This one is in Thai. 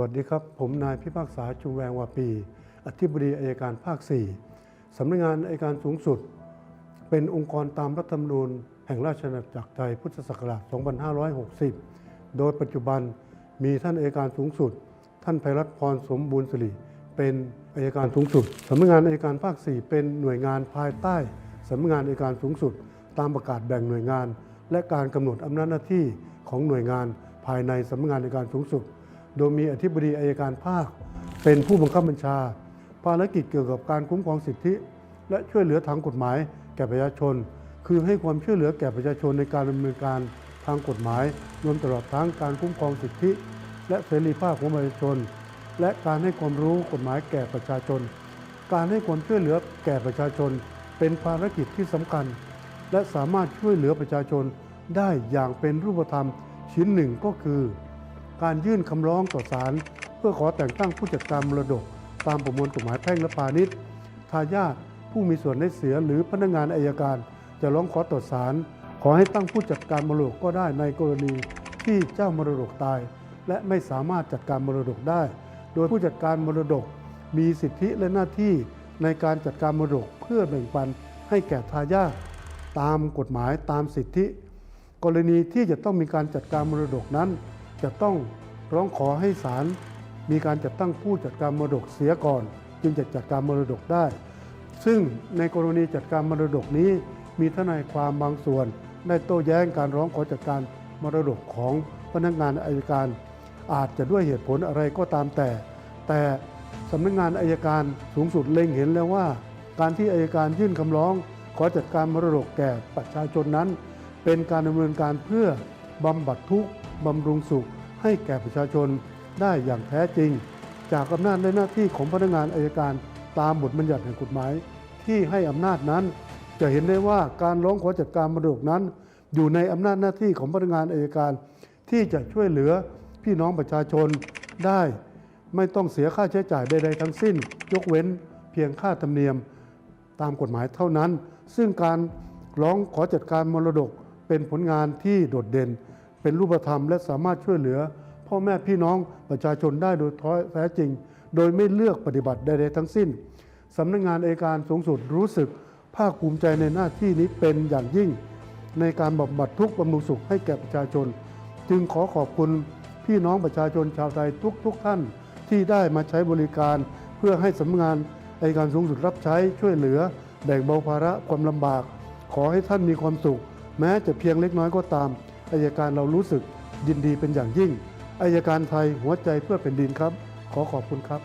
วัสดีครับ ผมนายพิพากษาชูแวงวาปี อธิบดีอายการภาค 4 สำนักงานอายการสูงสุด เป็นองค์กรตามรัฐธรรมนูญแห่งราชอาณาจักรไทยพุทธศักราช 2560 โดยปัจจุบันมีท่านอายการสูงสุด ท่านไพรัตพรสมบูรณ์สิริเป็นอายการสูงสุดสำนักงานอายการภาค 4 เป็นหน่วยงานภายใต้สำนักงานอายการสูงสุด ตามประกาศแบ่งหน่วยงาน และการกำหนดอำนาจหน้าที่ของหน่วยงานภายในสำนักงานอายการสูงสุด โดยมีอธิบดีอายการภาค เป็นผู้บังคับบัญชา ภารกิจเกี่ยวกับการคุ้มครองสิทธิ และช่วยเหลือทางกฎหมาย แก่ประชาชน คือให้ความช่วยเหลือแก่ประชาชนในการดำเนินการทางกฎหมาย รวมตลอดทั้งการคุ้มครองสิทธิ และเสรีภาพของประชาชน และการให้ความรู้กฎหมายแก่ประชาชน การให้ความช่วยเหลือแก่ประชาชน เป็นภารกิจที่สำคัญ และสามารถช่วยเหลือประชาชนได้อย่างเป็นรูปธรรมชิ้นหนึ่งก็คือ การยื่นคำร้องต่อศาลเพื่อขอแต่งตั้งผู้จัดการมรดก ตามประมวลกฎหมายแพ่งและพาณิชย์ทายาทผู้มีส่วนได้เสียหรือพนักงานอายการ จะร้องขอต่อศาลขอให้ตั้งผู้จัดการมรดกก็ได้ในกรณีที่เจ้ามรดกตาย และไม่สามารถจัดการมรดกได้ โดยผู้จัดการมรดก มีสิทธิและหน้าที่ในการจัดการมรดกเพื่อแบ่งปันให้แก่ทายาทตามกฎหมายตามสิทธิ กรณีที่จะต้องมีการจัดการมรดกนั้น จะต้องร้องขอให้ศาลมีการจัดตั้งผู้จัดการมรดกเสียก่อน จึงจะจัดการมรดกได้ ซึ่งในกรณีจัดการมรดกนี้ มีทนายความบางส่วน ได้โต้แย้งการร้องขอจัดการมรดกของพนักงานอายการ อาจจะด้วยเหตุผลอะไรก็ตามแต่ แต่สำนักงานอายการสูงสุดเล็งเห็นแล้วว่า การที่อายการยื่นคำร้อง ขอจัดการมรดกแก่ประชาชนนั้น เป็นการดำเนินการเพื่อบำบัดทุกข์ บำรุงสุขให้แก่ประชาชนได้อย่างแท้จริง จากอำนาจและหน้าที่ของพนักงานอายการตามบทบัญญัติแห่งกฎหมาย ที่ให้อำนาจนั้น จะเห็นได้ว่าการร้องขอจัดการมรดกนั้น อยู่ในอำนาจหน้าที่ของพนักงานอายการ ที่จะช่วยเหลือพี่น้องประชาชนได้ ไม่ต้องเสียค่าใช้จ่ายใดๆทั้งสิ้น ยกเว้นเพียงค่าธรรมเนียมตามกฎหมายเท่านั้น ซึ่งการร้องขอจัดการมรดกเป็นผลงานที่โดดเด่น เป็นรูปธรรม และสามารถช่วยเหลือ พ่อแม่พี่น้องประชาชนได้โดยแท้จริง โดยไม่เลือกปฏิบัติใดๆทั้งสิ้นสำนักงานอัยการสูงสุดรู้สึกภาคภูมิใจในหน้าที่นี้เป็นอย่างยิ่ง ในการบำบัดทุกข์บำรุงสุขให้แก่ประชาชน จึงขอขอบคุณพี่น้องประชาชนชาวไทยทุกๆทท่านที่ได้มาใช้บริการ เพื่อให้สำนักงานอัยการสูงสุดรับใช้ช่วยเหลือ แบ่งเบาภาระความลำบาก ขอให้ท่านมีความสุข แม้จะเพียงเล็กน้อยก็ตาม อายการเรารู้สึกยินดีเป็นอย่างยิ่งอายการไทยหัวใจเพื่อแผ่นดินครับ ขอขอบคุณครับ